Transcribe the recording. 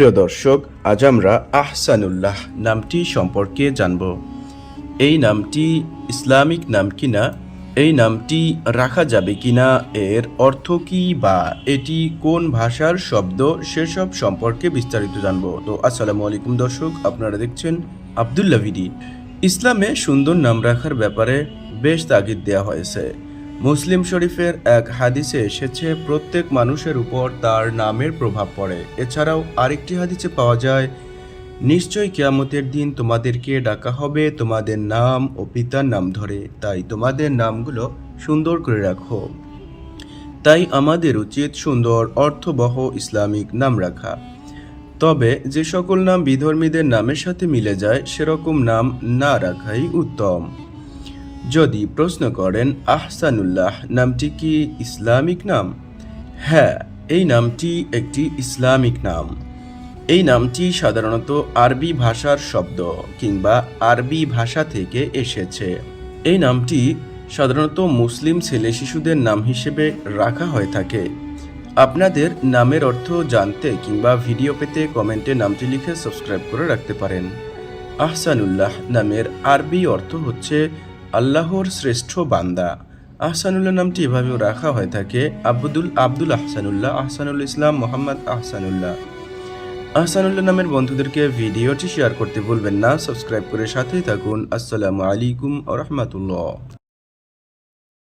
প্রিয় দর্শক, আজ আমরা আহসানুল্লাহ নামটি সম্পর্কে জানব। এই নামটি ইসলামিক নাম কিনা এই নামটি রাখা যাবে কিনা এর অর্থ কি বা এটি কোন ভাষার শব্দ? সেসব সম্পর্কে বিস্তারিত জানব। তো আসসালামু আলাইকুম দর্শক, আপনারা দেখছেন আবদুল্লাহ ভিডি। ইসলামে সুন্দর নাম রাখার ব্যাপারে বেশ তাগিদ দেওয়া হয়েছে। মুসলিম শরীফের এক হাদিসে এসেছে, প্রত্যেক মানুষের উপর তার নামের প্রভাব পড়ে। এছাড়াও আরেকটি হাদিসে পাওয়া যায়, নিশ্চয় কেয়ামতের দিন তোমাদেরকে ডাকা হবে, তোমাদের নাম ও পিতার নাম ধরে। তাই তোমাদের নামগুলো সুন্দর করে রাখো। তাই আমাদের উচিত সুন্দর, অর্থবহ, ইসলামিক নাম রাখা। তবে যে সকল নাম বিধর্মীদের নামের সাথে মিলে যায়, সেরকম নাম না রাখাই উত্তম। যদি প্রশ্ন করেন, আহসানুল্লাহ, নামটি কি ইসলামিক নাম? হ্যাঁ এই নামটি একটি ইসলামিক নাম। এই নামটি সাধারণত আরবি ভাষার শব্দ কিংবা আরবি ভাষা থেকে এসেছে। এই নামটি সাধারণত মুসলিম ছেলে শিশুদের নাম হিসেবে রাখা হয়ে থাকে। আপনাদের নামের অর্থ জানতে কিংবা ভিডিও পেতে কমেন্টে নামটি লিখে সাবস্ক্রাইব করে রাখতে পারেন। আহসানুল্লাহ নামের আরবি অর্থ হচ্ছে আল্লাহর শ্রেষ্ঠ বান্দা। আহসানুল্লাহ নামটি এভাবেও রাখা হয়ে থাকে, আব্দুল আব্দুল আহসানুল্লাহ, আহসানুল ইসলাম, মোহাম্মদ আহসানুল্লাহ। আহসানুল্লাহ নামের বন্ধুদেরকে ভিডিওটি শেয়ার করতে ভুলবেন না, সাবস্ক্রাইব করে সাথেই থাকুন। আসসালামু আলাইকুম রহমতুল্লাহ।